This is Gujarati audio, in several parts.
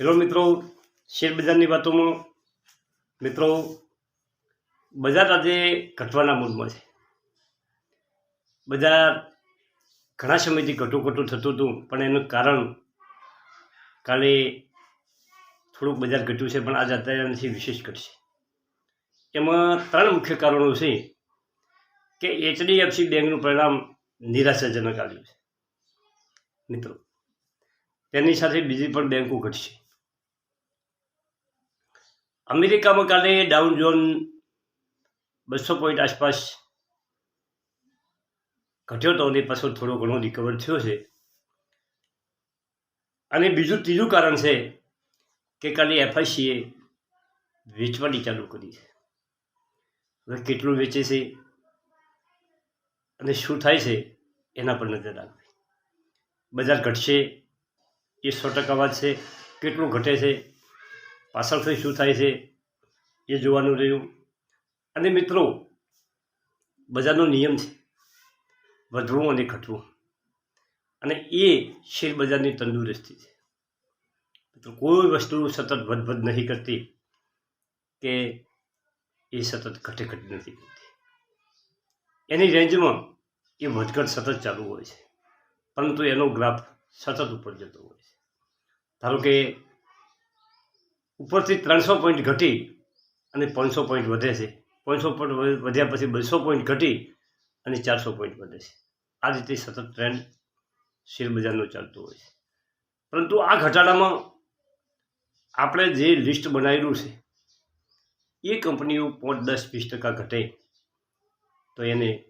હેલો મિત્રો શેર બજારની વાતોમાં મિત્રો, બજાર આજે ઘટવાના મૂડમાં છે. બજાર ઘણા સમયથી ઘટું ઘટું થતું હતું, પણ એનું કારણ કાલે થોડુંક બજાર ઘટ્યું છે, પણ આજે નથી વિશેષ ઘટશે. એમાં ત્રણ મુખ્ય કારણો છે કે એચડીએફસી બેંકનું પરિણામ નિરાશાજનક આવ્યું છે. મિત્રો, તેની સાથે બીજી પણ બેંકો ઘટશે. અમેરિકામાં કાલે ડાઉન ઝોન બસો પોઈન્ટ આસપાસ ઘટ્યો હતો અને પાછો થોડો ઘણો રિકવર થયો છે. અને બીજું ત્રીજું કારણ છે કે કાલે એફઆઈસીએ વેચવાની ચાલુ કરી છે. હવે કેટલું વેચે છે અને શું થાય છે એના પર નજર રાખવી. બજાર ઘટશે, એ સો ટકા વાત છે. કેટલું ઘટે છે પાછળથી શું થાય છે એ જોવાનું રહ્યું. અને મિત્રો, બજારનો નિયમ છે, વધવું અને ઘટવું. અને એ શેર બજારની તંદુરસ્તી છે. મિત્રો, કોઈ વસ્તુ સતત વધવધ નહીં કરતી કે એ સતત ઘટે ઘટ નથી કરતી. એની રેન્જમાં એ વધઘટ સતત ચાલુ હોય છે. પરંતુ એનો ગ્રાફ સતત ઉપર જતો હોય છે. ધારો કે ઉપરથી ત્રણસો પોઈન્ટ ઘટી અને પાંચસો પોઈન્ટ વધે છે. પાંચસો પોઈન્ટ વધ્યા પછી બસો પોઈન્ટ ઘટી અને ચારસો પોઈન્ટ વધે છે. આ રીતે સતત ટ્રેન્ડ શેર બજારનો ચાલતો હોય છે. પરંતુ આ ઘટાડામાં આપણે જે લિસ્ટ બનાવેલું છે, એ કંપનીઓ પાંચ દસ વીસ ટકા ઘટે. તો એને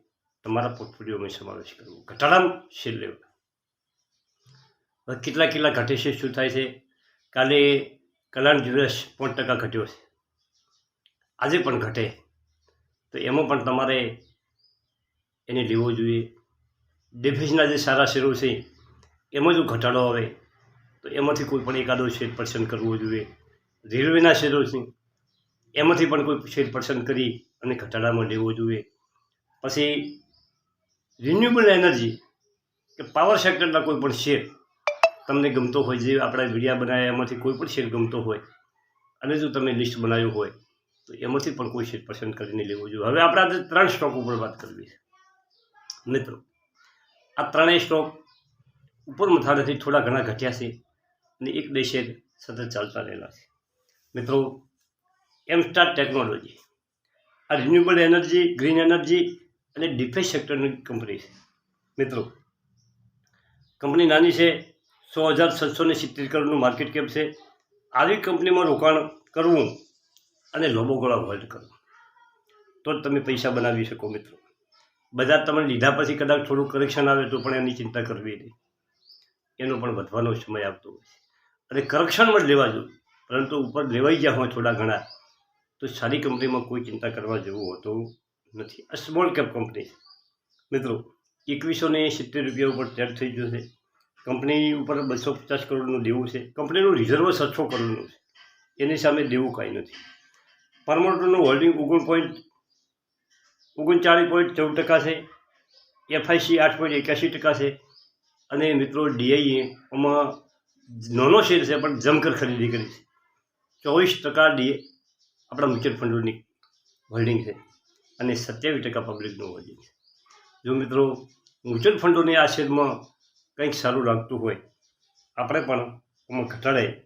તમારા પોર્ટફોલિયોમાં સમાવેશ કરવો. ઘટાડામાં શેર લેવા. કેટલા કેટલા ઘટે છે, શું થાય છે? કાલે કલ્યાણ દિવસ પાંચ ટકા ઘટ્યો છે. આજે પણ ઘટે. તો એમાં પણ તમારે એને લેવો જોઈએ. ડેફિસના જે સારા શેરો છે, એમાં જો ઘટાડો આવે, તો એમાંથી કોઈ પણ એકાદો શેર પસંદ કરવો જોઈએ. રેલવેના શેરો છે, એમાંથી પણ કોઈ શેર પસંદ કરી અને ઘટાડામાં લેવો જોઈએ. પછી રિન્યુએબલ એનર્જી કે પાવર સેક્ટરના કોઈ પણ શેર તમને ગમતો હોય જે આપણા વિડીયા બનાવ્યા એમાંથી કોઈ પણ શેર ગમતો હોય, અને જો તમે લિસ્ટ બનાવ્યું હોય, તો એમાંથી પણ કોઈ શેર પસંદ કરીને લેવો જોઈએ. હવે આપણે આજે ત્રણ સ્ટોક ઉપર વાત કરવી છે. મિત્રો, આ ત્રણેય સ્ટોક ઉપર મથાળેથી થોડા ઘણા ઘટ્યા છે અને એક બે શેર સતત ચાલતા રહેલા છે. મિત્રો એમસ્ટાર ટેકનોલોજી આ રિન્યુએબલ એનર્જી ગ્રીન એનર્જી અને ડિફેન્સ સેક્ટરની કંપની છે. મિત્રો કંપની નાની છે સો હજાર છસો ને સિત્તેર કરોડનું માર્કેટ કેપ છે. આવી કંપનીમાં રોકાણ કરવું અને લોબો ગળા હોલ્ડ કરવું. તો જ તમે પૈસા બનાવી શકો મિત્રો. બજાર તમે લીધા પછી કદાચ થોડું કરેક્શન આવે તો પણ એની ચિંતા કરવી નહીં. એનો પણ વધવાનો સમય આવતો હોય છે. અને કરેક્શનમાં જ લેવા જોઈએ પરંતુ ઉપર લેવાઈ ગયા હોય થોડા ઘણા, તો સારી કંપનીમાં કોઈ ચિંતા કરવા જેવું હોતું નથી. આ સ્મોલ કેપ કંપની મિત્રો, એકવીસો ને સિત્તેર રૂપિયા ઉપર ટ્રેડ થઈ ગયો છે. કંપની ઉપર બસો પચાસ કરોડનું દેવું છે. કંપનીનું રિઝર્વ સાતસો કરોડનું છે. એની સામે દેવું કાંઈ નથી. પરમોટરનું હોલ્ડિંગ ઓગણ પોઈન્ટ ઓગણચાળીસ પોઈન્ટ ચૌદ ટકા છે. એફઆઈસી આઠ પોઈન્ટ એક્યાસી ટકા છે. અને મિત્રો ડીઆઈએ આમાં નાનો શેર છે, પણ જમકર ખરીદી કરી છે. ચોવીસ ટકા ડી આપણા મ્યુચ્યુઅલ ફંડોની હોલ્ડિંગ છે. અને સત્યાવીસ ટકા પબ્લિકનું હોલ્ડિંગ છે. જો મિત્રો મ્યુચ્યુઅલ ફંડોને આ શેરમાં કંઈક સારું લાગતું હોય. આપણે પણ આમાં ઘટાડે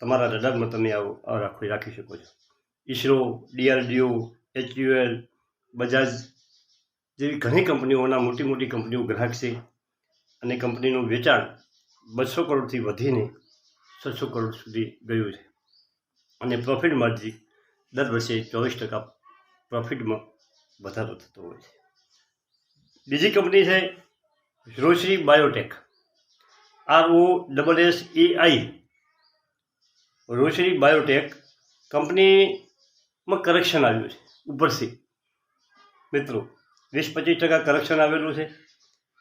તમારા રડારમાં તમે આવો રાખો, રાખી શકો છો. ઈસરો, ડીઆરડીઓ એચયુએલ બજાજ જેવી ઘણી કંપનીઓના મોટી મોટી કંપનીઓ ગ્રાહક છે. અને કંપનીનું વેચાણ બસો કરોડથી વધીને છસો કરોડ સુધી ગયું છે. અને પ્રોફિટ માર્જિન દર વર્ષે ચોવીસ ટકા પ્રોફિટમાં વધારો થતો હોય છે. બીજી કંપની છે Rossari biotech R O double S A I Rossari biotech કંપનીમાં કરેક્શન આવ્યું છે, ઉપરથી. મિત્રો, વીસ પચીસ ટકા કરેક્શન આવેલું છે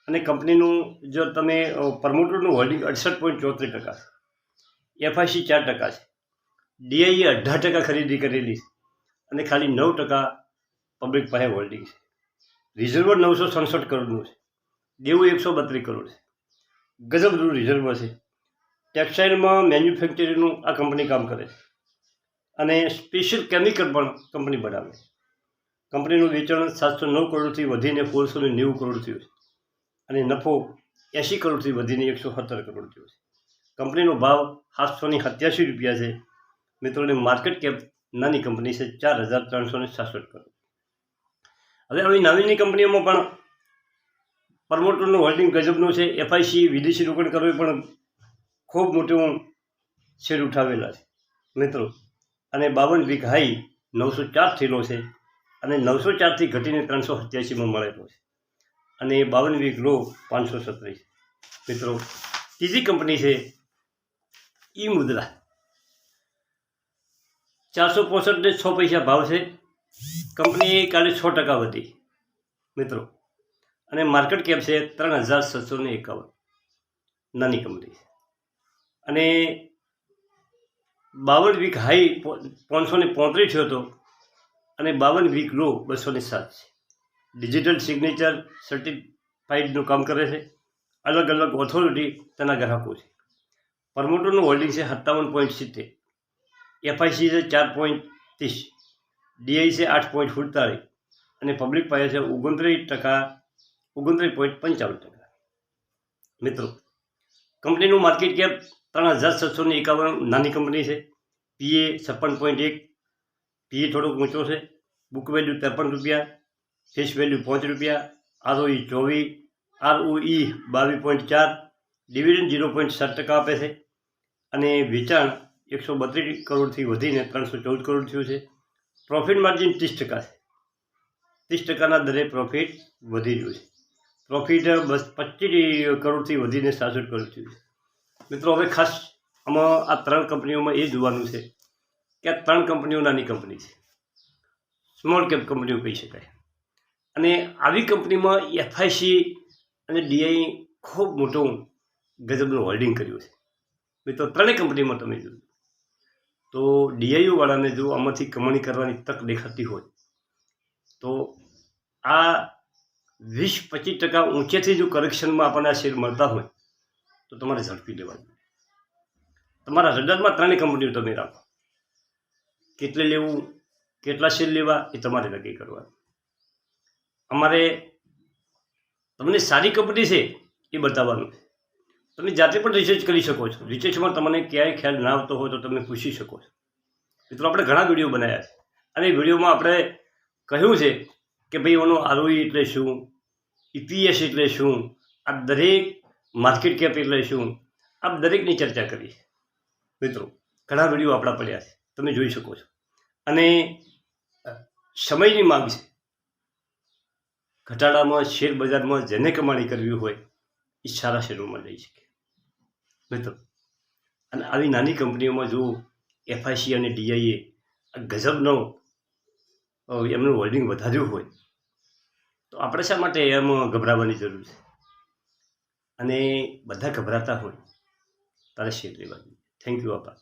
અને કંપનીનું જો તમે પ્રમોટરનું હોલ્ડિંગ અડસઠ પોઈન્ટ ચોત્રીસ ટકા છે. એફઆઈસી ચાર ટકા છે. ડીઆઈએ અઢાર ટકા ખરીદી કરેલી છે અને ખાલી નવ ટકા પબ્લિક પાસે હોલ્ડિંગ છે. રિઝર્વ નવસો સડસઠ કરોડનું છે. દેવું એકસો બત્રીસ કરોડ છે. ગજબનું રિઝર્વ છે. ટેક્સટાઇલમાં મેન્યુફેક્ચરિંગનું આ કંપની કામ કરે છે. અને સ્પેશિયલ કેમિકલ પણ કંપની બનાવે છે. કંપનીનું વેચાણ સાતસો નવ કરોડથી વધીને ફોરસો નેવું કરોડ થયું છે. અને નફો એંશી કરોડથી વધીને એકસો સત્તર કરોડ થયો છે. કંપનીનો ભાવ સાતસોની સત્યાસી રૂપિયા છે. મિત્રોને માર્કેટ કેપ નાની કંપની છે ચાર હજાર ત્રણસો ને સાસઠ કરોડ. હવે આવી નાની કંપનીઓમાં પણ પ્રમોટરનું હોલ્ડિંગ ગજબનું છે. એફઆઈસી વિદેશી રોકાણ કરવું પણ ખૂબ મોટું શેર ઉઠાવેલા છે. મિત્રો, અને બાવન વીક હાઈ નવસો ચાર થયેલો છે અને નવસો ચારથી ઘટીને ત્રણસો સત્યાસીમાં મળેલો છે. અને બાવન વીક લો પાંચસો સત્રીસ મિત્રો, ત્રીજી કંપની છે ઈ મુદ્રા. ચારસો પોસઠને છ પૈસા ભાવ છે. કંપની કાલે છ ટકા વધી. મિત્રો અને માર્કેટ કેપ છે ત્રણ હજાર છસો ને એકાવન. નાની કંપની છે. અને બાવન વીક હાઈ પાંચસો ને પોત્રીસ હતો અને બાવન વીક લો બસો ને સાત છે. ડિજિટલ સિગ્નેચર સર્ટિફાઈડનું કામ કરે છે. અલગ અલગ ઓથોરિટી તેના ગ્રાહકો છે. પ્રમોટરનું હોલ્ડિંગ છે સત્તાવન પોઈન્ટ સિત્તેર. એફઆઈસી છે ચાર પોઈન્ટ ત્રીસ. ડીઆઈ છે આઠ પોઈન્ટ સુડતાળીસ. અને પબ્લિક પાસે છે ઓગણત્રીસ ટકા ઓગણત્રીસ પોઈન્ટ પંચાવન ટકા. મિત્રો, કંપનીનું માર્કેટ કેપ ત્રણ હજાર છસો ને એકાવન નાની કંપની છે. પીએ છપ્પન પોઈન્ટ એક પીએ થોડોક ઊંચો છે. બુક વેલ્યુ ત્રેપન રૂપિયા ફેસ વેલ્યુ પાંચ રૂપિયા આરઓઈ ચોવીસ આરઓઈ બાવીસ પોઈન્ટ ચાર ડિવિડન્ડ ઝીરો પોઈન્ટ સાત ટકા આપે છે. અને વેચાણ એકસો બત્રીસ કરોડથી વધીને ત્રણસો ચૌદ કરોડ થયું છે. પ્રોફિટ માર્જિન ત્રીસ ટકા છે. ત્રીસ ટકાના દરે પ્રોફિટ વધી રહ્યું છે. પ્રોફિટ બસ પચીસ કરોડથી વધીને સાસઠ કરોડ થયું મિત્રો, હવે ખાસ આમાં આ ત્રણ કંપનીઓમાં એ જોવાનું છે કે આ ત્રણ કંપનીઓ નાની કંપની છે. સ્મોલ કેપ કંપનીઓ કહી શકાય. અને આવી કંપનીમાં એફઆઈસી અને ડીઆઈ ખૂબ મોટું ગજબનું હોલ્ડિંગ કર્યું છે. મિત્રો, ત્રણેય કંપનીમાં તમે જોયું તો ડીઆઈયુવાળાને જો આમાંથી કમાણી કરવાની તક દેખાતી હોય, તો આ વીસ પચીસ ટકા ઊંચેથી જો કરેક્શનમાં આપણને આ શેર મળતા હોય, તો તમારે ઝડપી લેવાનું. તમારા રડારમાં ત્રણેય કંપનીઓ તમે રાખો. કેટલે લેવું, કેટલા શેર લેવા, એ તમારે નક્કી કરવાનું. અમારે તમને સારી કંપની છે, એ બતાવવાનું. તમે જાતે પણ રિસર્ચ કરી શકો છો. રિસર્ચમાં તમને ક્યાંય ખ્યાલ ના આવતો હોય તો તમે પૂછી શકો છો. મિત્રો, આપણે ઘણા વીડિયો બનાવ્યા છે. અને વિડીયોમાં આપણે કહ્યું છે કે ભાઈ એનો આરઓઈ એટલે શું? ઇપીએસ એટલે શું? આ દરેક માર્કેટ કેપ એટલે શું? આ દરેકની ચર્ચા કરી મિત્રો, ઘણા વીડિયો આપણા પડ્યા છે. તમે જોઈ શકો છો. અને સમયની માંગ છે. ઘટાડામાં શેર બજારમાં જેને કમાણી કરવી હોય, એ સારા શેરોમાં લઈ શકે. મિત્રો, અને આવી નાની કંપનીઓમાં જો એફઆઈસી અને ડીઆઈએ આ ગજબનો એમનું હોલ્ડિંગ વધાર્યું હોય. તો આપણે શા માટે એમ ગભરાવાની જરૂર છે? અને બધા ગભરાતા હોય, તારે શેર લેવા થેન્ક યુ આભાર